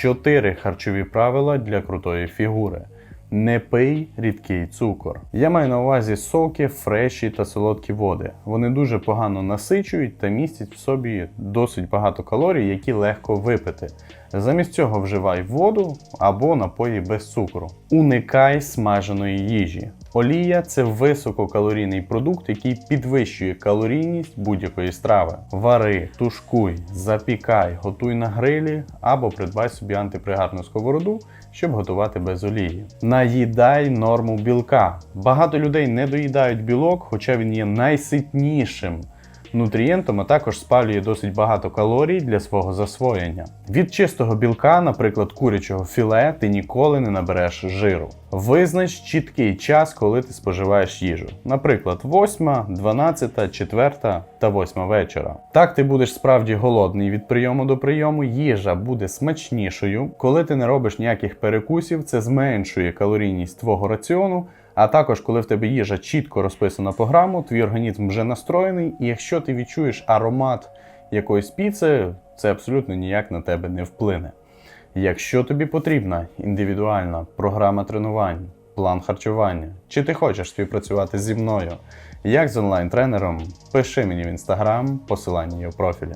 Чотири харчові правила для крутої фігури. Не пий рідкий цукор. Я маю на увазі соки, фреші та солодкі води. Вони дуже погано насичують та містять в собі досить багато калорій, які легко випити. Замість цього вживай воду або напої без цукру. Уникай смаженої їжі. Олія це висококалорійний продукт, який підвищує калорійність будь-якої страви. Вари, тушкуй, запікай, готуй на грилі або придбай собі антипригарну сковороду, щоб готувати без олії. Наїдай норму білка. Багато людей не доїдають білок, хоча він є найситнішим нутрієнтом, а також спалює досить багато калорій для свого засвоєння. Від чистого білка, наприклад, курячого філе, ти ніколи не набереш жиру. Визнач чіткий час, коли ти споживаєш їжу. Наприклад, 8, 12, 4 та 8 вечора. Так ти будеш справді голодний від прийому до прийому. Їжа буде смачнішою. Коли ти не робиш ніяких перекусів, це зменшує калорійність твого раціону. А також, коли в тебе їжа чітко розписана по граму, твій організм вже настроєний, і якщо ти відчуєш аромат якоїсь піци, це абсолютно ніяк на тебе не вплине. Якщо тобі потрібна індивідуальна програма тренувань, план харчування, чи ти хочеш співпрацювати зі мною як з онлайн-тренером, пиши мені в інстаграм, посилання є в профілі.